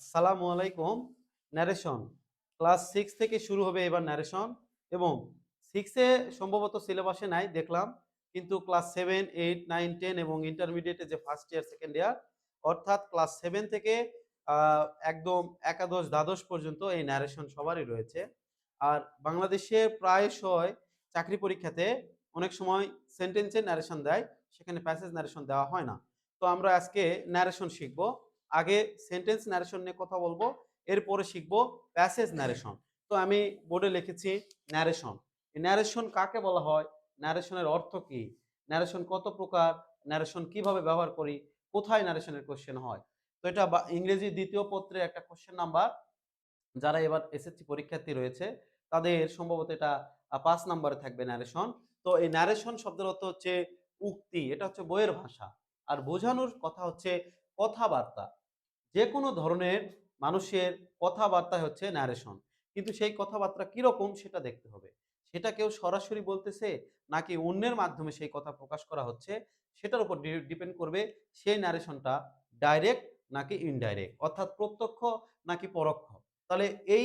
আসসালামু আলাইকুম narration class six থেকে শুরু হবে এবার ন্যারেশন এবং সিক্সে সম্ভবত সিলেবাসে নাই, দেখলাম। কিন্তু class seven eight nine ten এবং ইন্টারমিডিয়েটে যে ফার্স্ট ইয়ার সেকেন্ড ইয়ার অর্থাৎ ক্লাস সেভেন থেকে একদম একাদশ, দ্বাদশ পর্যন্ত এই ন্যারেশন সবারই রয়েছে। আর বাংলাদেশে প্রায়শই চাকরি পরীক্ষাতে অনেক সময় সেন্টেন্সের ন্যারেশন দেয়, সেখানে প্যাসেজ ন্যারেশন দেওয়া হয় না। তো আমরা আজকে ন্যারেশন শিখব। আগে সেন্টেন্স ন্যারেশন নিয়ে কথা বলব এরপরে শিখব প্যাসেজ ন্যারেশন তো আমি বোর্ডে লিখেছি ন্যারেশন ন্যারেশন কাকে বলা হয়? ন্যারেশনের অর্থ কি? ন্যারেশন কত প্রকার? ন্যারেশন কীভাবে ব্যবহার করি? কোথায় ন্যারেশনের কোশ্চেন হয়? তো এটা বা- ইংরেজি দ্বিতীয় পত্রে একটা কোশ্চেন নাম্বার যারা এবার এসএসসি পরীক্ষার্থী রয়েছে তাদের সম্ভবত এটা পাঁচ নাম্বারে থাকবে ন্যারেশন তো এই ন্যারেশন শব্দের অর্থ হচ্ছে উক্তি এটা হচ্ছে বইয়ের ভাষা। আর বোঝানোর কথা হচ্ছে কথাবার্তা। যে কোনো ধরনের মানুষের কথাবার্তা হচ্ছে ন্যারেশন কিন্তু সেই কথাবার্তা কীরকম সেটা দেখতে হবে। সেটা কেউ সরাসরি বলতেছে নাকি অন্যের মাধ্যমে সেই কথা প্রকাশ করা হচ্ছে, সেটার উপর ডিপেন্ড করবে সেই ন্যারেশনটা ডাইরেক্ট নাকি ইনডাইরেক্ট অর্থাৎ প্রত্যক্ষ নাকি পরোক্ষ। তাহলে এই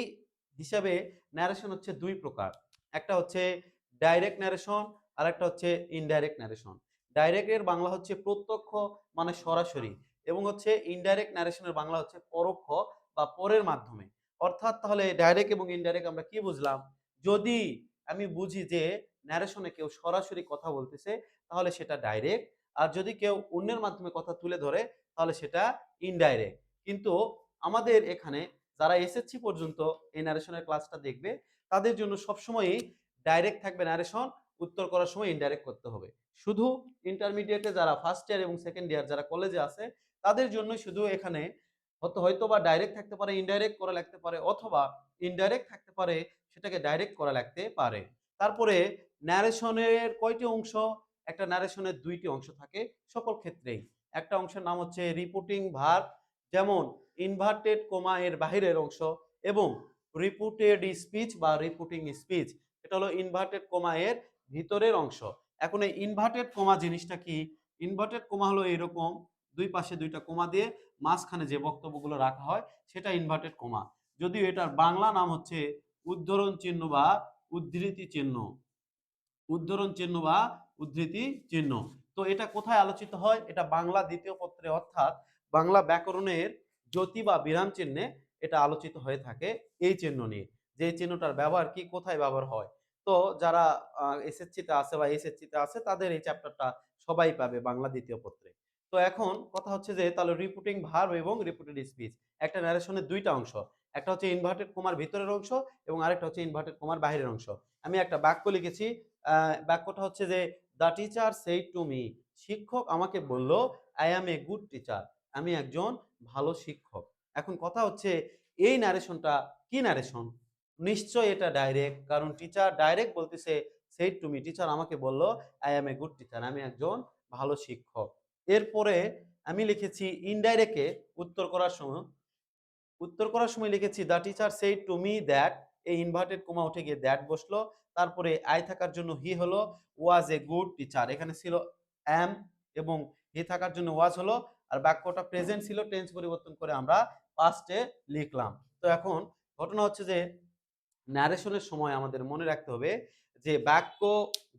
হিসাবে ন্যারেশন হচ্ছে দুই প্রকার। একটা হচ্ছে ডাইরেক্ট ন্যারেশন আর একটা হচ্ছে ইনডাইরেক্ট ন্যারেশন ডাইরেক্টের বাংলা হচ্ছে প্রত্যক্ষ মানে সরাসরি। এবং হচ্ছে ইনডাইরেক্ট ন্যারেশনের বাংলা হচ্ছে পরোক্ষ বা পরের মাধ্যমে। অর্থাৎ তাহলে ডাইরেক্ট এবং ইনডাইরেক্ট আমরা কি বুঝলাম? যদি আমি বুঝি যে ন্যারেশনে কেউ সরাসরি কথা বলতেছে, তাহলে সেটা ডাইরেক্ট আর যদি কেউ অন্যের মাধ্যমে কথা তুলে ধরে, তাহলে সেটা ইনডাইরেক্ট কিন্তু আমাদের এখানে যারা এসএসসি পর্যন্ত এই ন্যারেশনের ক্লাসটা দেখবে, তাদের জন্য সবসময়ই ডাইরেক্ট থাকবে ন্যারেশন উত্তর করার সময় ইনডাইরেক্ট করতে হবে। শুধু ইন্টারমিডিয়েটে যারা ফার্স্ট ইয়ার এবং সেকেন্ড ইয়ার যারা কলেজে আছে তাদের জন্য শুধু এখানে হয়তো বা ডাইরেক্ট থাকতে পারে ইনডাইরেক্ট করা লাগতে পারে, অথবা ইনডাইরেক্ট থাকতে পারে, সেটাকে ডাইরেক্ট করা লাগতে পারে। তারপরে ন্যারেশনের কয়টি অংশ? একটা ন্যারেশনের দুইটি অংশ থাকে সকল ক্ষেত্রেই। একটা অংশের নাম হচ্ছে রিপোর্টিং ভার যেমন ইনভার্টেড কোমা এর বাহিরের অংশ এবং রিপোর্টেড স্পিচ বা রিপোর্টিং স্পিচ এটা হলো ইনভার্টেড কোমা এর ভিতরের অংশ। এখন এই ইনভার্টেড কোমা জিনিসটা কি? ইনভার্টেড কোমা হলো এরকম দুই পাশে দুইটা কোমা দিয়ে মাঝখানে যে বক্তব্যগুলো রাখা হয়, সেটা ইনভার্টেড কোমা। যদিও এটার বাংলা নাম হচ্ছে উদ্ধরণ চিহ্ন বা উদ্ধৃতি চিহ্ন। উদ্ধরণ চিহ্ন বা উদ্ধৃতি চিহ্ন। তো এটা কোথায় আলোচিত হয়? এটা বাংলা দ্বিতীয় পত্রে অর্থাৎ বাংলা ব্যাকরণের জ্যোতি বা বিরাম চিহ্নে এটা আলোচিত হয়ে থাকে এই চিহ্ন নিয়ে। যে চিহ্নটার ব্যবহার কি কোথায় ব্যবহার হয়? তো যারা এসএসসিতে আছে বা এসএসসিতে আছে, তাদের এই চ্যাপ্টারটা সবাই পাবে বাংলা দ্বিতীয় পত্রে। তো এখন কথা হচ্ছে যে, তাহলে রিপোর্টিং ভার্ব এবং রিপোর্টেড স্পিচ একটা ন্যারেশনের দুইটা অংশ। একটা হচ্ছে ইনভার্টেড কোমার ভিতরের অংশ এবং আরেকটা হচ্ছে ইনভার্টেড কোমার বাইরের অংশ। আমি একটা বাক্য লিখেছি বাক্যটা হচ্ছে যে the teacher said to me শিক্ষক আমাকে বলল I am a good teacher আমি একজন ভালো শিক্ষক। এখন কথা হচ্ছে, এই ন্যারেশনটা কি ন্যারেশন নিশ্চয় এটা ডাইরেক্ট কারণ টিচার ডাইরেক্ট বলতেছে সেই টু মি টিচার আমাকে বলল I am a good teacher আমি একজন ভালো শিক্ষক। এরপরে আমি লিখেছি ইনডাইরেক্টে উত্তর করার সময়। উত্তর করার সময় লিখেছি the teacher said to me that এই ইনভার্টেড কোমা উঠে গিয়ে দ্যাট বসল। তারপরে আই থাকার জন্য হি হলো ওয়াজ এ গুড টিচার এখানে ছিল অ্যাম এবং হি থাকার জন্য ওয়াজ হলো। আর বাক্যটা প্রেজেন্ট ছিল টেন্স পরিবর্তন করে আমরা পাস্টে লিখলাম। তো এখন ঘটনা হচ্ছে যে ন্যারেশনের সময় আমাদের মনে রাখতে হবে যে, বাক্য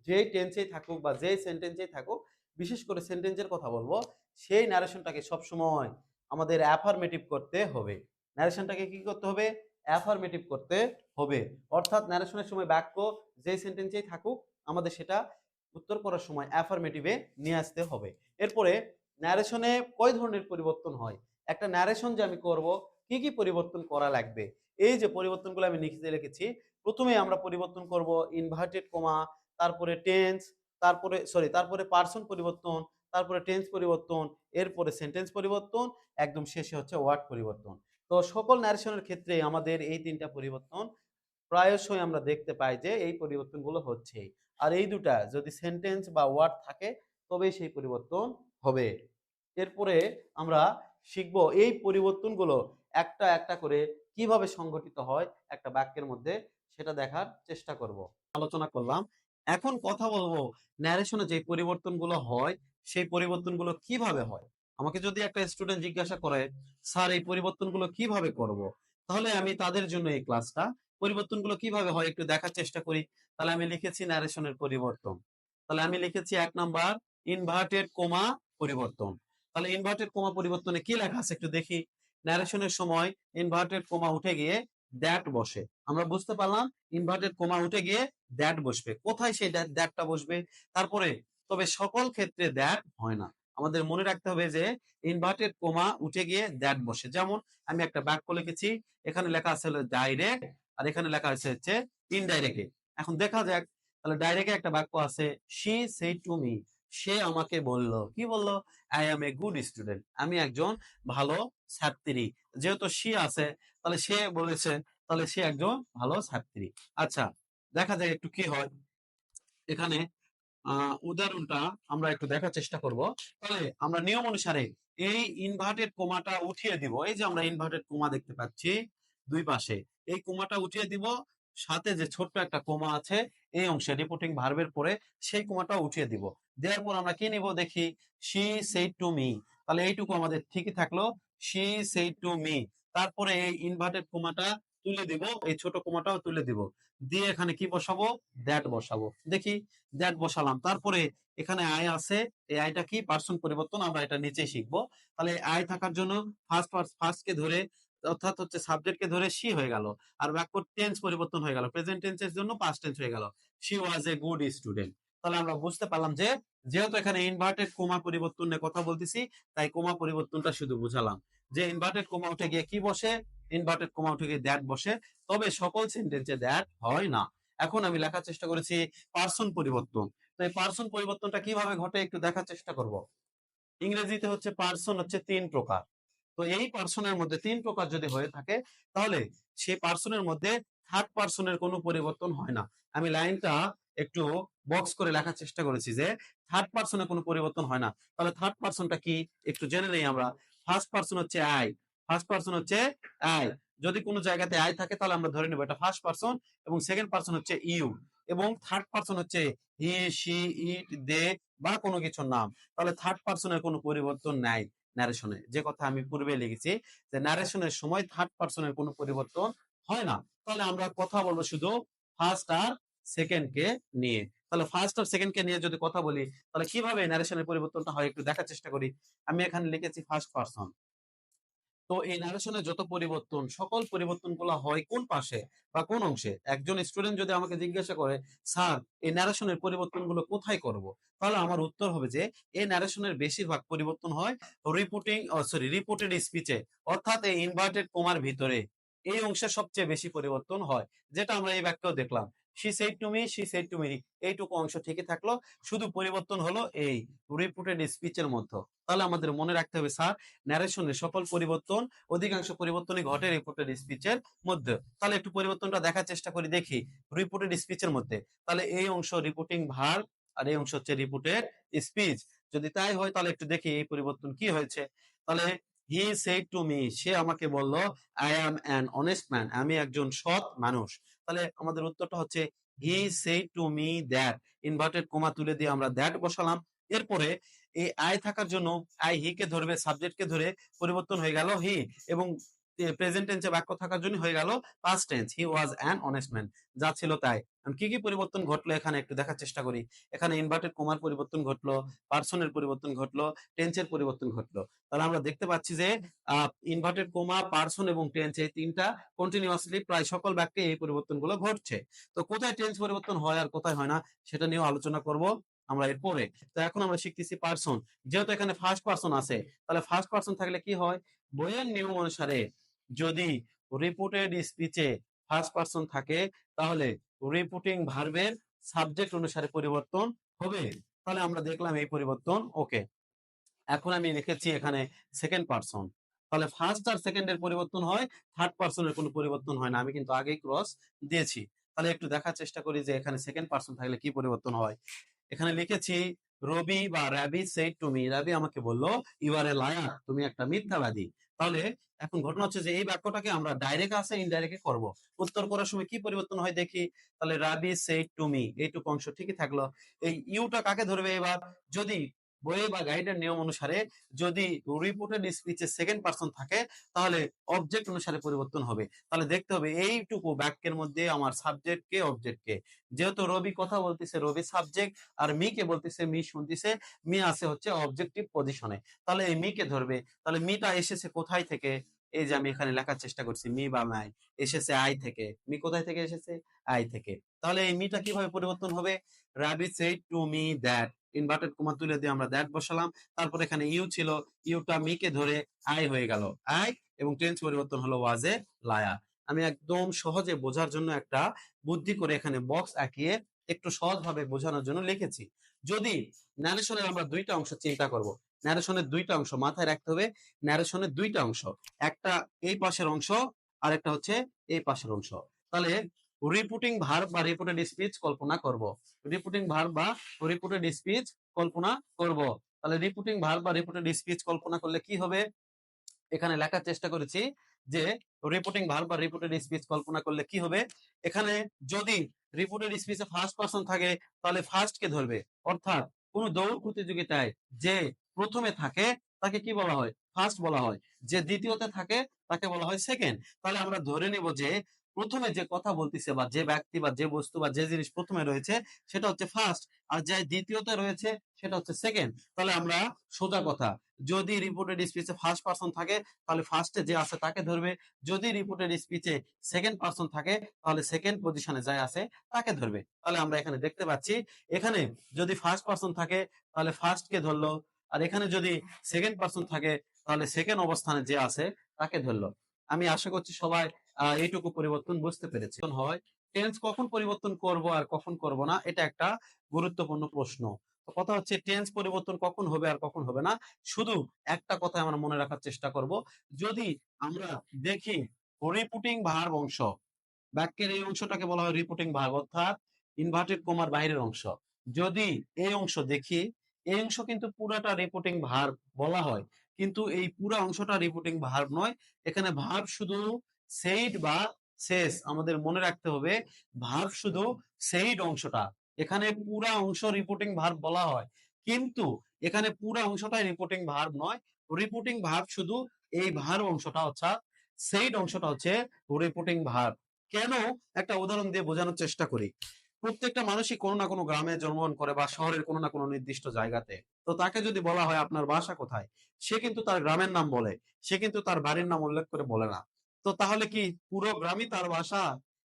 যেই টেন্সেই থাকুক বা যেই সেন্টেন্সেই থাকুক বিশেষ করে সেন্টেন্সের কথা বলব, সেই ন্যারেশনটাকে সবসময় আমাদের অ্যাফার্মেটিভ করতে হবে। ন্যারেশনটাকে কি করতে হবে? অ্যাফার্মেটিভ করতে হবে। অর্থাৎ ন্যারেশনের সময় বাক্য যেই সেন্টেন্সেই থাকুক, আমাদের সেটা উত্তর করার সময় অ্যাফার্মেটিভে নিয়ে আসতে হবে। এরপরে ন্যারেশনে কয় ধরনের পরিবর্তন হয়? একটা ন্যারেশন যে আমি করব, কি কি পরিবর্তন করা লাগবে? এই যে পরিবর্তনগুলো আমি লিখতে লিখেছি, প্রথমে আমরা পরিবর্তন করব ইনভার্টেড কোমা তারপরে টেন্স তারপরে সরি তারপরে পার্সন পরিবর্তন, তারপরে টেন্স পরিবর্তন, এরপরে সেন্টেন্স পরিবর্তন, একদম শেষে হচ্ছে ওয়ার্ড পরিবর্তন। তো সকল ন্যারেশনের ক্ষেত্রে আমাদের এই তিনটা পরিবর্তন প্রায়শই আমরা দেখতে পাই যে এই পরিবর্তনগুলো হচ্ছে আর এই দুটা যদি সেন্টেন্স বা ওয়ার্ড থাকে, তবেই সেই পরিবর্তন হবে। এরপরে আমরা শিখব এই পরিবর্তনগুলো একটা একটা করে কীভাবে সংগঠিত হয় একটা বাক্যের মধ্যে, সেটা দেখার চেষ্টা করব। আলোচনা করলাম। এখন কথা বলব ন্যারেশনে যে পরিবর্তনগুলো হয়, সেই পরিবর্তনগুলো কীভাবে হয়? আমাকে যদি একটা স্টুডেন্ট জিজ্ঞাসা করে, স্যার, এই পরিবর্তনগুলো কীভাবে করব? তাহলে আমি তাদের জন্য এই ক্লাসটা পরিবর্তনগুলো কীভাবে হয় একটু দেখার চেষ্টা করি। তাহলে আমি লিখেছি ন্যারেশনের পরিবর্তন। তাহলে আমি লিখেছি এক নাম্বার ইনভার্টেড কোমা পরিবর্তন। তাহলে ইনভার্টেড কোমা পরিবর্তনে কি লেখা আছে একটু দেখি। ন্যারেশনের সময় ইনভার্টেড কোমা উঠে গিয়ে দ্যাট বসে। আমরা বুঝতে পারলাম ইনভার্টেড কোমা উঠে গিয়ে দ্যাট বসবে। কোথায় সেই দ্যাটটা বসবে? তারপরে, তবে সকল ক্ষেত্রে দ্যাট হয় না। আমাদের মনে রাখতে হবে যে ইনভার্টেড কোমা উঠে গিয়ে দ্যাট বসে। যেমন, আমি একটা বাক্য লিখেছি, এখানে লেখা আছে ডাইরেক্ট আর এখানে লেখা আছে হচ্ছে ইনডাইরেক্টে এখন দেখা যাক, তাহলে ডাইরেক্টে একটা বাক্য আছে শি সে টু মি সে আমাকে বলল, কি বলল? I am a good student আমি একজন ভালো ছাত্রী। যেহেতু সি আছে, তাহলে সে বলেছে, তাহলে সে একজন ভালো ছাত্রী। আচ্ছা দেখা যায় একটু কি হয়। এখানে উদাহরণটা আমরা একটু দেখার চেষ্টা করব। তাহলে আমরা নিয়ম অনুসারে এই ইনভার্টেড কোমাটা উঠিয়ে দিব। এই যে আমরা ইনভার্টেড কোমা দেখতে পাচ্ছি দুই পাশে। এই কোমাটা উঠিয়ে দিব, সাথে যে ছোট্ট একটা কোমা আছে, এই অংশে রিপোর্টিং ভার্বের পরে সেই কোমাটা উঠিয়ে দিব। দেওয়ার পর আমরা কি নিব দেখি? শি সেই টু মি। তাহলে এইটুকু আমাদের ঠিকই থাকল। শি সেই টু মি। তারপরে এই ইনভার্টেড কোমাটা তুলে দিব। এই ছোট কোমাটাও তুলে দিব। দিয়ে এখানে কি বসাবো? দ্যাট বসাবো। দেখি দ্যাট বসালাম। তারপরে এখানে আয় আছে। এই আয়টা কি? পার্সন পরিবর্তন। আমরা এটা নিচে শিখব। তাহলে আয় থাকার জন্য ফার্স্ট ফার্স্ট কে ধরে, অর্থাৎ হচ্ছে সাবজেক্ট কে ধরে সি হয়ে গেল। আর বাক্য টেন্স পরিবর্তন হয়ে গেল। প্রেজেন্ট টেন্সের জন্য পাস্ট টেন্স হয়ে গেল। She was a good student তাহলে আমরা বুঝতে পারলাম যে, যেহেতু এখানে ইনভার্টেড কোমা পরিবর্তন নিয়ে কথা বলতেছি, তাই কোমা পরিবর্তনটা শুধু বুঝালাম। যে ইনভার্টেড কোমা উঠে গিয়ে কি বসে? ইনভার্টেড কোমা উঠে গিয়ে দ্যাট বসে। তবে সকল সেন্টেন্সে দ্যাট হয় না। এখন আমি লেখার চেষ্টা করেছি পার্সন পরিবর্তন। তো এই পার্সন পরিবর্তনটা কীভাবে ঘটে একটু দেখার চেষ্টা করব। ইংরেজিতে হচ্ছে পার্সন হচ্ছে তিন প্রকার। তো এই পার্সনের মধ্যে তিন প্রকার যদি হয়ে থাকে, তাহলে সেই পার্সনের মধ্যে থার্ড পার্সনের কোনো পরিবর্তন হয় না। আমি লাইনটা একটু বক্স করে লেখার চেষ্টা করেছি যে থার্ড পার্সনের কোনো পরিবর্তন হয় না। তাহলে থার্ড পার্সনটা কি? একটু জেনে নেই আমরা। ফার্স্ট পার্সন হচ্ছে আই ফার্স্ট পার্সন হচ্ছে আই যদি কোনো জায়গাতে আই থাকে তাহলে আমরা ধরে নেব এটা ফার্স্ট পার্সন এবং সেকেন্ড পার্সন হচ্ছে ইউ এবং থার্ড পার্সন হচ্ছে হি সি ইট দে বা কোনো কিছুর নাম। তাহলে থার্ড পার্সনের কোনো পরিবর্তন নাই ন্যারেশনে যে কথা আমি পূর্বে লিখেছি যে ন্যারেশনের সময় থার্ড পার্সনের কোনো পরিবর্তন হয় না। তাহলে আমরা কথা বলব শুধু ফার্স্ট আর সেকেন্ড কে নিয়ে। তাহলে ফার্স্ট আর সেকেন্ড কে নিয়ে যদি কথা বলি, তাহলে কীভাবে ন্যারেশনের পরিবর্তনটা হয় একটু দেখার চেষ্টা করি। আমি এখানে লিখেছি ফার্স্ট পার্সন তো এই ন্যারেশনের যত পরিবর্তন, সকল পরিবর্তনগুলো হয় কোন পাশে বা কোন অংশে? একজন স্টুডেন্ট যদি আমাকে জিজ্ঞাসা করে, স্যার, এই ন্যারেশনের পরিবর্তনগুলো কোথায় করব? তাহলে আমার উত্তর হবে যে, এই ন্যারেশনের বেশিরভাগ পরিবর্তন হয় রিপোর্টিং সরি রিপোর্টেড স্পিচে অর্থাৎ এই ইনভার্টেড কোমার ভিতরে। এই অংশে সবচেয়ে বেশি পরিবর্তন হয়, যেটা আমরা এই বাক্যেও দেখলাম। She said to me she said to me এইটুকু অংশ ঠিকই থাকল, শুধু পরিবর্তন হলো এই রিপোর্টেড স্পিচের মধ্যে। তাহলে আমাদের মনে রাখতে হবে, স্যার ন্যারেশনের সকল পরিবর্তন, অধিকাংশ পরিবর্তনই ঘটে রিপোর্টেড স্পিচের মধ্যে। তাহলে একটু পরিবর্তনটা দেখার চেষ্টা করি, দেখি রিপোর্টেড স্পিচের মধ্যে। তাহলে এই অংশ রিপোর্টিং ভার আর এই অংশ হচ্ছে রিপোর্টেড স্পিচ যদি তাই হয়, তাহলে একটু দেখি এই পরিবর্তন কি হয়েছে। তাহলে হি সেড টু মি সে আমাকে বলল I am an honest man আমি একজন সৎ মানুষ। তাহলে আমাদের উত্তরটা হচ্ছে he said to me that inverted comma তুলে দিয়ে আমরা দ্যাট বসালাম। এরপরে এই আয় থাকার জন্য আই হি কে ধরবে সাবজেক্ট কে ধরে পরিবর্তন হয়ে গেল হি এবং প্রেজেন্ট টেন্সে বাক্য থাকার জন্য হয়ে গেল past tense he was an honest man যা ছিল তাই। কি কি পরিবর্তন ঘটলো এখানে একটু দেখার চেষ্টা করি। এখানে ইনভার্টেড কোমার পরিবর্তন ঘটলো পার্সনের পরিবর্তন ঘটলো টেন্সের পরিবর্তন ঘটলো। তাহলে আমরা দেখতে পাচ্ছি যে ইনভার্টেড কোমা পার্সন এবং টেন্স এই তিনটা কন্টিনিউয়াসলি প্রায় সকল বাক্যে এই পরিবর্তনগুলো ঘটছে। তো কোথায় টেন্স পরিবর্তন হয় আর কোথায় হয় না, সেটা নিয়েও আলোচনা করব আমরা এরপরে। তো এখন আমরা শিখতেছি পার্সন যেহেতু এখানে ফার্স্ট পার্সন আছে, তাহলে ফার্স্ট পার্সন থাকলে কি হয়? বইয়ের নিয়ম অনুসারে যদি রিপোর্টেড স্পিচে ফার্স্ট পার্সন থাকে, তাহলে রিপোর্টিং ভার্বের সাবজেক্ট অনুসারে পরিবর্তন হবে। তাহলে আমরা দেখলাম এই পরিবর্তন ওকে এখন আমি লিখেছি এখানে সেকেন্ড পার্সন তাহলে ফার্স্ট আর সেকেন্ড এর পরিবর্তন হয় থার্ড পার্সনের কোনো পরিবর্তন হয় না। আমি কিন্তু আগেই ক্রস দিয়েছি। তাহলে একটু দেখার চেষ্টা করি যে এখানে সেকেন্ড পার্সন থাকলে কি পরিবর্তন হয়। এখানে লিখেছি, রবি বা রাবি সেড টু মি রাবি আমাকে বলল ইউ আর এ লায়ার তুমি একটা মিথ্যাবাদী। তাহলে এখন ঘটনা হচ্ছে যে এই বাক্যটাকে আমরা ডাইরেক্ট আছে ইনডাইরেক্ট করব। উত্তর করার সময় কি পরিবর্তন হয় দেখি? তাহলে রাবি সেই টুমি এইটুকু অংশ ঠিকই থাকল। এই ইউটা কাকে ধরবে এবার? যদি বইয়ে বা গাইডের নিয়ম অনুসারে যদি রিপোর্টেড স্পিচে সেকেন্ড পার্সন থাকে, তাহলে অবজেক্ট অনুসারে পরিবর্তন হবে। তাহলে দেখতে হবে এইটুকু বাক্যের মধ্যে আমার সাবজেক্ট কে অবজেক্ট কে। যেহেতু রবি কথা বলতেছে, রবি সাবজেক্ট আর মি কে বলতেছে, মি শুনতেছে, মি আছে হচ্ছে অবজেক্টিভ পজিশনে তাহলে এই মি কে ধরবে। তাহলে মিটা এসেছে কোথায় থেকে? এই যে আমি এখানে লেখার চেষ্টা করছি, মি বা মাই। এসেছে আই থেকে। মি কোথায় থেকে এসেছে? আই থেকে। তাহলে এই মিটা কীভাবে পরিবর্তন হবে? Rabi said to me that inverted comma তুলে দিয়ে আমরা দ্যাট বসালাম। তারপর এখানে ইউ ছিল ইউটা মি কে ধরে আই হয়ে গেল। আই এবং টেন্স পরিবর্তন হলো ওয়াজ এ লায়ার আমি একদম সহজে বোঝার জন্য একটা বুদ্ধি করে এখানে বক্স আঁকিয়ে একটু সহজভাবে বোঝানোর জন্য লিখেছি। যদি ন্যারেশনের আমরা দুইটা অংশ চিন্তা করব ন্যারেশনের দুইটা অংশ মাথায় রাখতে হবে ন্যারেশনের দুইটা অংশ, একটা এই পাশের অংশ আর একটা হচ্ছে এই পাশের অংশ। তাহলে রিপুটিং ভার বা রিপোর্টেড স্পিচ কল্পনা করব। রিপুটিং ভার বা রিপোর্টেড স্পিচ কল্পনা করব। তাহলে রিপুটিং ভার বা রিপোর্টেড স্পিচ কল্পনা করলে কি হবে? এখানে লেখার চেষ্টা করেছি যে রিপোর্টিং ভার বা রিপোর্টেড স্পিচ কল্পনা করলে কি হবে? এখানে যদি রিপোর্টেড স্পিচে ফার্স্ট পারসন থাকে, তাহলে ফার্স্ট কে ধরবে? অর্থাৎ কোন দৌড় প্রতিযোগিতায় যে প্রথমে থাকে, তাকে কি বলা হয়? ফার্স্ট বলা হয়। যে দ্বিতীয়তে থাকে, তাকে বলা হয় সেকেন্ড তাহলে আমরা ধরে নেব যে প্রথমে যে কথা বলতেছে বা যে ব্যক্তি বা যে বস্তু বা যে জিনিস প্রথমে রয়েছে, সেটা হচ্ছে ফার্স্ট আর যে দ্বিতীয়তে রয়েছে, সেটা হচ্ছে সেকেন্ড তাহলে আমরা সোজা কথা, যদি রিপোর্টেড স্পিচে ফার্স্ট পারসন থাকে, তাহলে ফার্স্টে যে আছে তাকে ধরবে। যদি রিপোর্টেড স্পিচে সেকেন্ড পারসন থাকে, তাহলে সেকেন্ড পজিশনে যায় আছে, তাকে ধরবে। তাহলে আমরা এখানে দেখতে পাচ্ছি, এখানে যদি ফার্স্ট পারসন থাকে, তাহলে ফার্স্ট কে ধরলো। আর এখানে যদি সেকেন্ড পারসন থাকে, তাহলে সেকেন্ড অবস্থানে যে আছে, তাকে ধরলো। আমি আশা করছি সবাই এইটুকু পরিবর্তন বুঝতে পেরেছি। হয় টেন্স কখন পরিবর্তন করব আর কখন করব না, এটা একটা গুরুত্বপূর্ণ প্রশ্ন। কথা হচ্ছে টেন্স পরিবর্তন কখন হবে আর কখন হবে না? শুধু একটা কথা আমরা মনে রাখার চেষ্টা করব। যদি আমরা দেখি রিপুটিং ভার্ব অংশ, বাক্যের এই অংশটাকে বলা হয় রিপুটিং ভার অর্থাৎ ইনভার্টেড কোমার বাইরের অংশ। যদি এই অংশ দেখি, এই অংশ কিন্তু পুরাটা রিপোর্টিং ভার বলা হয়। কিন্তু এই পুরা অংশটা রিপোর্টিং ভার্ব নয়। এখানে ভার্ব শুধু সেইড বা শেষ আমাদের মনে রাখতে হবে ভার্ব শুধু সেইড অংশটা। এখানে পুরা অংশ রিপোর্টিং ভার্ব বলা হয়। কিন্তু এখানে পুরা অংশটাই রিপোর্টিং ভার্ব নয়। রিপোর্টিং ভার্ব শুধু এই ভার্ব অংশটা অর্থাৎ সেইড অংশটা হচ্ছে রিপোর্টিং ভার্ব কেন? একটা উদাহরণ দিয়ে বোঝানোর চেষ্টা করি। প্রত্যেকটা মানুষই কোনো না কোনো গ্রামে জন্মগ্রহণ করে বা শহরের কোনো না কোনো নির্দিষ্ট জায়গাতে। তো তাকে যদি বলা হয় আপনার বাসা কোথায়? সে কিন্তু তার গ্রামের নাম বলে। সে কিন্তু তার বাড়ির নাম উল্লেখ করে বলে না। তো তাহলে কি পুরো গ্রামই তার বাসা?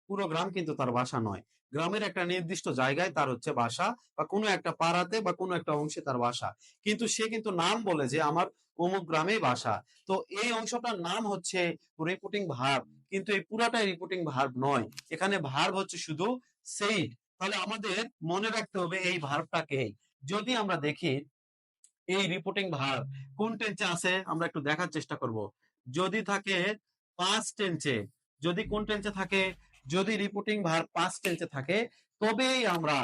পুরো গ্রাম কিন্তু তার বাসা নয়। গ্রামের একটা নির্দিষ্ট জায়গায় তার হচ্ছে বাসা বা কোনো একটা পাড়াতে বা কোনো একটা অংশে তার বাসা। কিন্তু সে কিন্তু নাম বলে যে আমার অমুক গ্রামেই বাসা। তো এই অংশটার নাম হচ্ছে রিপোর্টিং ভার্ব কিন্তু এই পুরাটাই রিপোর্টিং ভার্ব নয়। এখানে ভার্ব হচ্ছে শুধু সেইড তাহলে আমাদের মনে রাখতে হবে এই ভার্বটাকে যদি আমরা দেখি, এই রিপোর্টিং ভার্ব কোন টেন্সে আছে? আমরা একটু দেখার চেষ্টা করব। যদি থাকে পাঁচ টেন্সে যদি কোন টেন্সে থাকে, যদি রিপোর্টিং ভার্ব পাঁচ টেন্সে থাকে, তবেই আমরা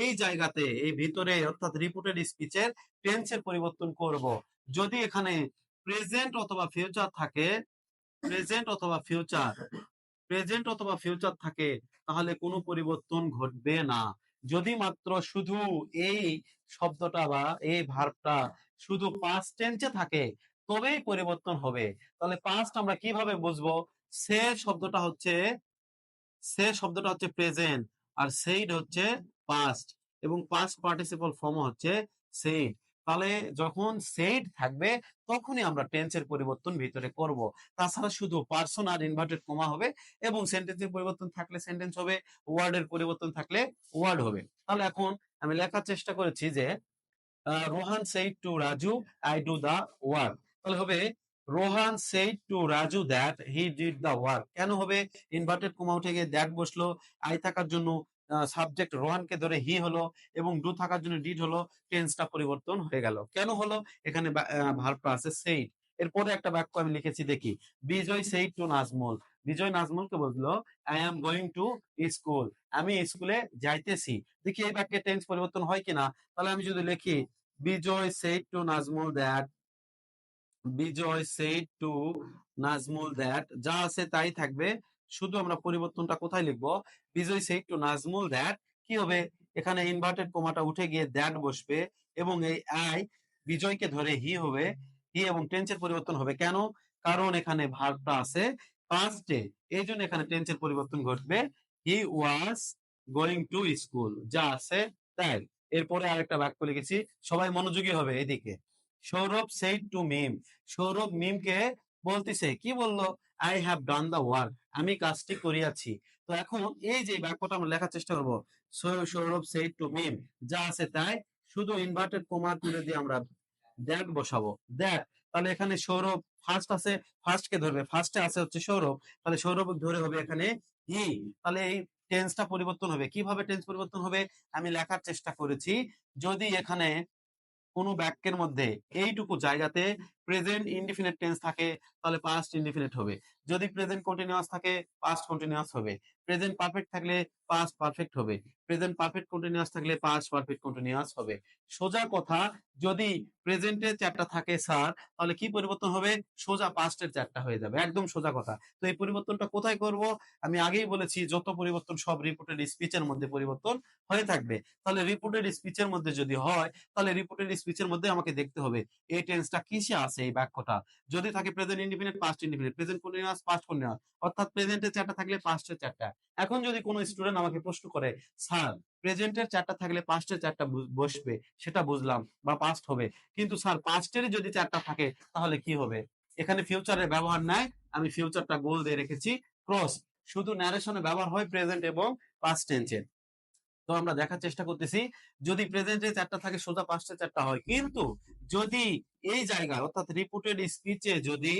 এই জায়গাতে, এই ভিতরে, অর্থাৎ রিপোর্টেড স্পিচের টেন্সের পরিবর্তন করব। যদি এখানে প্রেজেন্ট অথবা ফিউচার থাকে প্রেজেন্ট অথবা ফিউচার প্রেজেন্ট অথবা ফিউচার থাকে, তাহলে কোনো পরিবর্তন ঘটবে না। যদি মাত্র শুধু এই শব্দটা বা এই ভার্বটা শুধু পাস্ট টেন্সে থাকে তবেই পরিবর্তন হবে। তাহলে পাস্ট আমরা কীভাবে বুঝব? সে শব্দটা হচ্ছে, সে শব্দটা হচ্ছে প্রেজেন্ট আর সেইড হচ্ছে পাস্ট এবং পাস্ট পার্টিসিপল ফর্ম হচ্ছে সেইড তাহলে যখন সেইড থাকবে, তখনই আমরা টেন্সের পরিবর্তন ভিতরে করব। তাছাড়া শুধু পার্সন আর ইনভার্টেড কমা হবে এবং সেন্টেন্সের পরিবর্তন থাকলে সেন্টেন্স হবে ওয়ার্ডের পরিবর্তন থাকলে ওয়ার্ড হবে। তাহলে এখন আমি লেখার চেষ্টা করেছি যে Rohan said to Raju I do the work তাহলে হবে Rohan said to Raju that he did the work কেন হবে? ইনভার্টেড কমা উঠে গিয়ে দ্যাট বসল। আই থাকার জন্য সাবজেক্ট রোহানকে ধরে হি হলো এবং ডু থাকার জন্য ডিড হলো টেন্সটা পরিবর্তন হয়ে গেল। কেন হলো? এখানে আছে এরপরে একটা বাক্য আমি লিখেছি, দেখি। Bijoy said to Nazmul. বিজয় নাজমুলকে বলল I am going to school আমি স্কুলে যাইতেছি। দেখি এই বাক্যে টেন্স পরিবর্তন হয় কিনা? তাহলে আমি যদি লিখি, Bijoy said to Nazmul that Bijoy said to Nazmul that, যা আছে তাই থাকবে। শুধু আমরা পরিবর্তনটা কোথায় লিখব? Bijoy said to Nazmul that, কি হবে? এখানে ইনভার্টেড কোমাটা উঠে গিয়ে দ্যাট বসবে এবং এই আই বিজয়কে ধরে হি হবে। হি এবং টেন্সের পরিবর্তন হবে কেন? কারণ এখানে ভার্বটা আছে পাস্টে এই জন্য এখানে টেন্সের পরিবর্তন ঘটবে। He was going to school, যা আছে তাই। এরপরে আরেকটা বাক্য লিখেছি, সবাই মনোযোগী হবে এদিকে। সৌরভ সেইড টু মিম সৌরভ মিমকে বলতেছে, কি বলল? I have done the work আমি কাজটি করিয়াছি। তো এখন এই যে বাক্যটা আমরা লেখার চেষ্টা করব সৌরভ সেইড টু মিম যা আছে তাই, শুধু ইনভার্টেড কোমা তুলে দিয়ে আমরা দ্যাট বসাবো। দ্যাট তাহলে এখানে সৌরভ ফার্স্ট আছে ফার্স্ট কে ধরবে? ফার্স্টে আছে হচ্ছে সৌরভ, তাহলে সৌরভ ধরে হবে এখানে হি তাহলে এই টেন্সটা পরিবর্তন হবে। কীভাবে টেন্স পরিবর্তন হবে? আমি লেখার চেষ্টা করেছি, যদি এখানে কোনো বাক্যের মধ্যে এইটুকু জায়গাতে প্রেজেন্ট ইনডিফিনিট টেন্স থাকে, তাহলে পাস্ট ইনডিফিনিট হবে। যদি প্রেজেন্ট কন্টিনিউয়াস থাকে পাস্ট কন্টিনিউয়াস হবে। প্রেজেন্ট পারফেক্ট থাকলে পাস্ট পারফেক্ট হবে। প্রেজেন্ট পারফেক্ট কন্টিনিউয়াস থাকলে পাস্ট পারফেক্ট কন্টিনিউয়াস হবে। সোজা কথা, যদি প্রেজেন্টের চারটা থাকে স্যার তাহলে কি পরিবর্তন হবে? সোজা পাস্টের চারটা হয়ে যাবে। একদম সোজা কথা। তো এই পরিবর্তনটা কোথায় করব? আমি আগেই বলেছি, যত পরিবর্তন সব রিপোর্টেড স্পিচের মধ্যে পরিবর্তন হয়ে থাকবে। তাহলে রিপোর্টেড স্পিচের মধ্যে যদি হয়, তাহলে রিপোর্টেড স্পিচের মধ্যে আমাকে দেখতে হবে। এই টেন্সটা কিসে আছে? এই বাক্যটা যদি থাকে present independent past independent present continuous past continuous অর্থাৎ প্রেজেন্টের চারটা থাকলে পাস্টের চারটা এখন যদি কোনো স্টুডেন্ট আমাকে প্রশ্ন করে, স্যার প্রেজেন্টের চারটা থাকলে পাস্টের চারটা বসবে, সেটা বুঝলাম বা পাস্ট হবে। কিন্তু স্যার পাস্টের যদি চারটা থাকে, তাহলে কি হবে? এখানে ফিউচারের ব্যবহার নাই, আমি ফিউচারটা গোল দিয়ে রেখেছি। ক্রস শুধু ন্যারেশনে ব্যবহার হয় প্রেজেন্ট এবং পাস্ট টেন্সের তো আমরা দেখার চেষ্টা করতেছি, যদি প্রেজেন্টে চারটা থাকে, সোজা পাঁচটা চারটা হয়। কিন্তু যদি এই জায়গায়, অর্থাৎ রিপোর্টেড স্পিচে যদি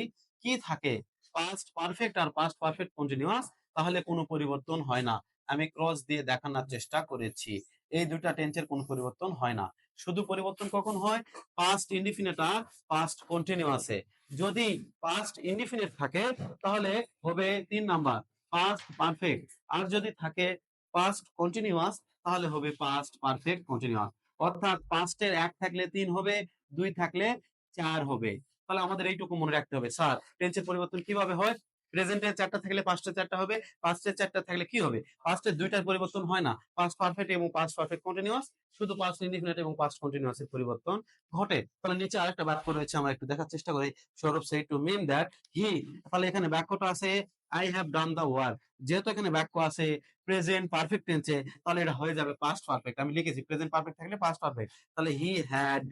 কি থাকে পাস্ট পারফেক্ট আর পাস্ট পারফেক্ট কন্টিনিউয়াস তাহলে কোনো পরিবর্তন হয় না। আমি ক্রস দিয়ে দেখানোর চেষ্টা করেছি। এই দুটা টেন্সের কোনো পরিবর্তন হয় না। শুধু পরিবর্তন কখন হয়? পাস্ট ইনডিফিনিট আর পাস্ট কন্টিনিউয়াসে যদি পাস্ট ইনডিফিনিট থাকে, তাহলে হবে তিন নাম্বার পাস্ট পারফেক্ট আর যদি থাকে পাস্ট কন্টিনিউয়াস তাহলে হবে পাস্ট পারফেক্ট কন্টিনিউয়াস অর্থাৎ পাস্টের এক থাকলে তিন হবে, দুই থাকলে চার হবে। তাহলে আমাদের এইটুকু মনে রাখতে হবে। স্যার টেন্সের পরিবর্তন কীভাবে হয়? প্রেজেন্টের চারটা থাকলে পাঁচটা চারটা হবে পাঁচটের চারটা থাকলে কি হবে? পাঁচটের দুইটার পরিবর্তন হয় না। পাস্ট পারফেক্ট এবং পাস্ট পারফেক্ট কন্টিনিউয়াস শুধু পাস্ট ইনডিফিনিট এবং পাস্ট কন্টিনিউয়াস এর পরিবর্তন ঘটে। তাহলে নিচে আরেকটা বাক্য রয়েছে, আমরা একটু দেখার চেষ্টা করি। সৌরভ সেই টু মিন দ্যাট হি তাহলে এখানে বাক্যটা আছে I have done the work যেহেতু এখানে বাক্য আছে প্রেজেন্ট পারফেক্ট টেন্সে তাহলে এটা হয়ে যাবে পাস্ট পারফেক্ট আমি লিখেছি প্রেজেন্ট পারফেক্ট থাকলে পাস্ট পারফেক্ট তাহলে he had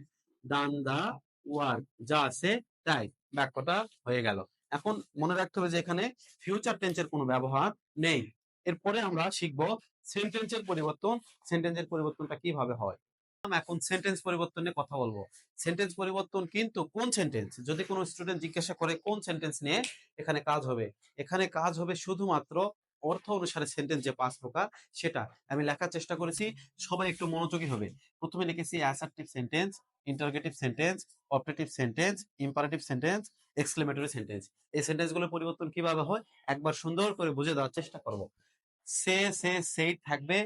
done the work যা আছে, তাই বাক্যটা হয়ে গেল। এখন মনে রাখতে হবে যে এখানে ফিউচার টেন্সের কোনো ব্যবহার নেই। এরপরে আমরা শিখব সেন্টেন্সের পরিবর্তন। সেন্টেন্সের পরিবর্তনটা কীভাবে হয়? এখন সেন্টেন্স পরিবর্তন কথা বলব। সেন্টেন্স পরিবর্তন কিন্তু কোন সেন্টেন্স যদি কোনো স্টুডেন্ট জিজ্ঞাসা করে কোন সেন্টেন্স নিয়ে এখানে কাজ হবে? এখানে কাজ হবে শুধুমাত্র অর্থ অনুসারে সেন্টেন্স যে পাঁচ প্রকার, সেটা। আমি লেখার চেষ্টা করেছি, সবাই একটু মনোযোগী হবে। প্রথমে লিখেছি assertive sentence interrogative sentence operative sentence imperative sentence exclamatory sentence এই সেন্টেন্সগুলোর পরিবর্তন কীভাবে হয়? একবার সুন্দর করে বুঝে দেওয়ার চেষ্টা করব। সে সে সেইড থাকবে,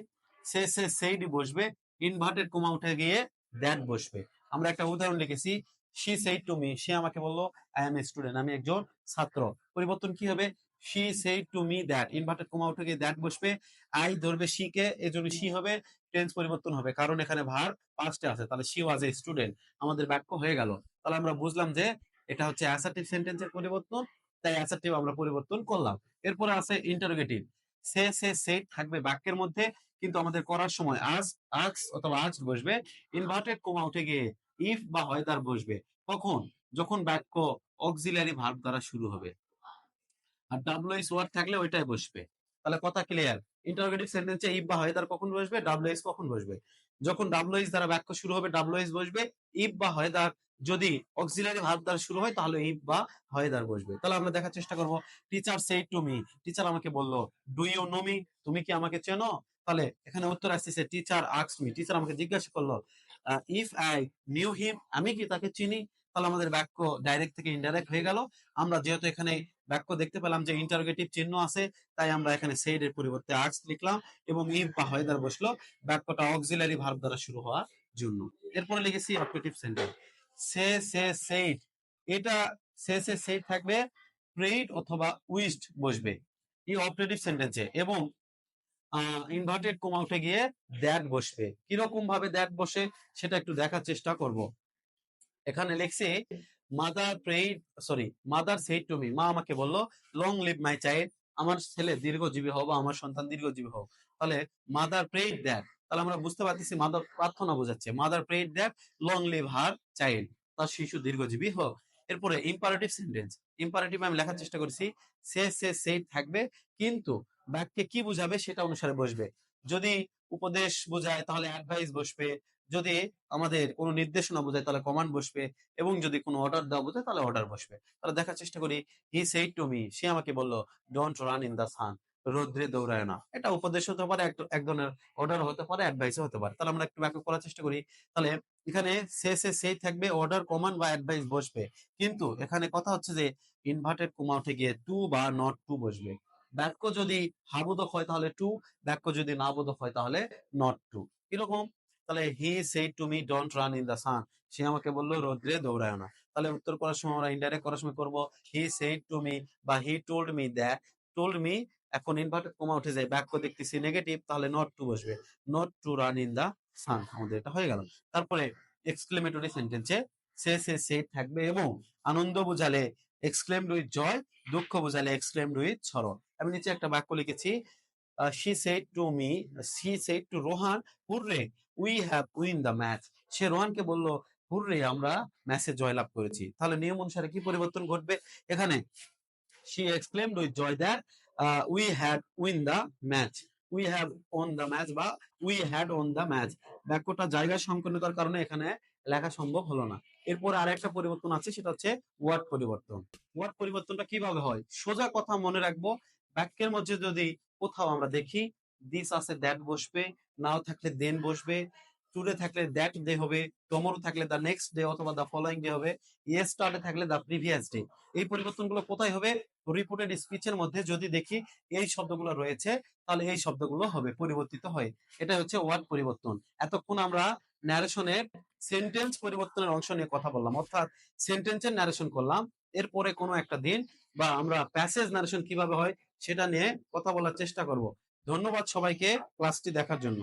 সে সে সেইড বসবে ইনভার্টেড কোমা উঠে গিয়ে দ্যাট বসবে। আমরা একটা উদাহরণ লিখেছি শি সেইড টু মি সে আমাকে বলল আই এম এ স্টুডেন্ট আমি একজন ছাত্র। পরিবর্তন কি হবে? She said to me that inverted comma উঠে গিয়ে দ্যাট বসবে আই ধরবে শি কে এই জন্য শি হবে টেন্স পরিবর্তন হবে। কারণ এখানে ভার পাঁচটা আছে তাহলে শি ওয়াজ এ স্টুডেন্ট আমাদের বাক্য হয়ে গেল। তাহলে আমরা বুঝলাম যে এটা হচ্ছে অ্যাসার্টিভ সেন্টেন্সের পরিবর্তন তাই অ্যাসার্টিভ আমরা পরিবর্তন করলাম। এরপরে আছে ইন্টারোগেটিভ সে সে সেট থাকবে বাক্যের মধ্যে কিন্তু আমাদের করার সময় আজ, আক্স অথবা আজ বসবে ইনভার্টেড কোমা উঠে গিয়ে ইফ বা হয়দার বসবে। কখন? যখন বাক্য অক্সিলারি ভার্ব দ্বারা শুরু হবে। আর ডাব্লিউএস ওয়ার্ড থাকলে ওইটাই বসবে। তাহলে কথা ক্লিয়ার ইন্টারোগেটিভ সেন্টেন্সে ইফ বা হয়দার কখন বসবে? ডাব্লিউএস কখন বসবে? যখন ডাব্লিউএস দ্বারা বাক্য শুরু হবে ডাব্লিউএস বসবে ইফ বা হয়দার যদি অক্সিলারি ভার্ব দ্বারা শুরু হয়, তাহলে ইফ বা হয়দার বসবে। তাহলে আমরা দেখার চেষ্টা করব। Teacher said to me teacher আমাকে বলল ডু ইউ নো মি তুমি কি আমাকে চেনো? তাহলে এখানে উত্তর আসতেছে টিচার আক্স মি টিচার আমাকে জিজ্ঞাসা করল ইফ আই নিউ হিম আমি কি তাকে চিনি? তাহলে আমাদের বাক্য ডাইরেক্ট থেকে ইনডাইরেক্ট হয়ে গেল। আমরা যেহেতু এখানে বাক্য দেখতে পেলাম যে ইন্টারোগেটিভ চিহ্ন আছে, তাই আমরা এখানে সেইড এর পরিবর্তে আক্স লিখলাম এবং ইফ বা হয়দার বসল। বাক্যটা অক্সিলারি ভার্ব দ্বারা শুরু হওয়ার জন্য। এরপরে লিখেছি অপারেটিভ সেন্টেন্স সে সে সেইড এটা সে সে সেইড থাকবে প্রেইড অথবা উইস্ট বসবে। এই অপারেটিভ সেন্টেন্সে এবং ইনভার্টেড কোমা উঠে গিয়ে দ্যাট বসবে। কীরকম ভাবে দ্যাট বসে, সেটা একটু দেখার চেষ্টা করব। এখানে লিখছি mother prayed sorry mother said to me মা আমাকে বলল লং লিভ মাই চাইল্ড আমার ছেলে দীর্ঘজীবী হোক বা আমার সন্তান দীর্ঘজীবী হোক তাহলে মাদার প্রেইড দ্যাট তাহলে আমরা বুঝতে পারতেছি মাদার প্রার্থনা বোঝাচ্ছে mother prayed that long live her child তার শিশু দীর্ঘজীবী হোক। এরপরে ইম্পারেটিভ সেন্টেন্স ইম্পারেটিভ আমি লেখার চেষ্টা করেছি, সে সে সেই থাকবে, কিন্তু বাক্যে কি বুঝাবে সেটা অনুসারে বসবে। যদি উপদেশ বোঝায় তাহলে অ্যাডভাইস বসবে। যদি আমাদের কোনো নির্দেশনা বোঝায় তাহলে কমান্ড বসবে। এবং যদি কোনো অর্ডার দেওয়া বোঝায় তাহলে অর্ডার বসবে। তাহলে দেখার চেষ্টা করি হি সেইড টু মি সে আমাকে বলল don't run in the sun রোদ্রে দৌড়ায় না। এটা উপদেশ হতে পারে, এক ধরনের অর্ডার হতে পারে অ্যাডভাইসও হতে পারে। তাহলে আমরা একটু ব্যাখ্যা করার চেষ্টা করি। তাহলে এখানে সে সে সেই থাকবে অর্ডার কমান বা অ্যাডভাইস বসবে। কিন্তু এখানে কথা হচ্ছে যে ইনভার্টেড কোমা উঠে গিয়ে টু বা নট টু বসবে। বাক্য যদি হাবোধক হয় তাহলে টু বাক্য যদি না বোধক হয় তাহলে নট টু। কীরকম? তাহলে he said to me don't run in the sun. সে আমাকে বলল, রোদ্রে দৌড়ায় না। তাহলে উত্তর করার সময় আমরা ইনডাইরেক্ট করার সময় করব, হি সেইড টু মি বা he told me that. Told me, এখন ইনভার্টেড কমা উঠে যায় বাক্য দেখতেছি নেগেটিভ তাহলে নট টু বসবে। Not to run in the sun আমাদের এটা হয়ে গেল। তারপরে এক্সক্লেমেটরি সেন্টেন্সে সে সে সে থাকবে এবং আনন্দ বোঝালে এক্সক্লেমড উইথ জয় দুঃখ বোঝালে এক্সক্লেমড উইথ সরল আমি নিচে একটা বাক্য লিখেছি she said to me she said to Rohan hurray we have win the match সে রোহানকে বলল হুররে আমরা ম্যাচে জয়লাভ করেছি। তাহলে নিয়ম অনুসারে কি পরিবর্তন ঘটবে? এখানে exclaimed with joy that uh, we had win the match. We have won the match বা we had won the match. বাক্যটা জায়গা সংকীর্ণতার কারণে এখানে লেখা সম্ভব হলো না। এরপর আরেকটা পরিবর্তন আছে সেটা হচ্ছে ওয়ার্ড পরিবর্তন। ওয়ার্ড পরিবর্তনটা কীভাবে হয়? সোজা কথা মনে রাখব বাক্যের মধ্যে যদি কোথাও আমরা দেখি দিস আছে দ্যাট বসবে নাও থাকলে দেন বসবে টুডে থাকলে দ্যাট ডে হবে টমোরো থাকলে দ্য নেক্সট ডে অথবা দ্য ফলোয়িং ডে হবে ইয়েস্টারডে থাকলে দ্য প্রিভিয়াস ডে এই পরিবর্তনগুলো কোথায় হবে? রিপোর্টেড স্পিচের মধ্যে যদি দেখি এই শব্দগুলো রয়েছে, তাহলে এই শব্দগুলো হবে, পরিবর্তিত হয়। এটা হচ্ছে ওয়ার্ড পরিবর্তন। এতক্ষণ আমরা ন্যারেশনের সেন্টেন্স পরিবর্তনের অংশ নিয়ে কথা বললাম, অর্থাৎ সেন্টেন্সের ন্যারেশন করলাম। এরপরে কোনো একটা দিন বা আমরা প্যাসেজ ন্যারেশন কীভাবে হয় সেটা নিয়ে কথা বলার চেষ্টা করব। ধন্যবাদ সবাইকে ক্লাসটি দেখার জন্য।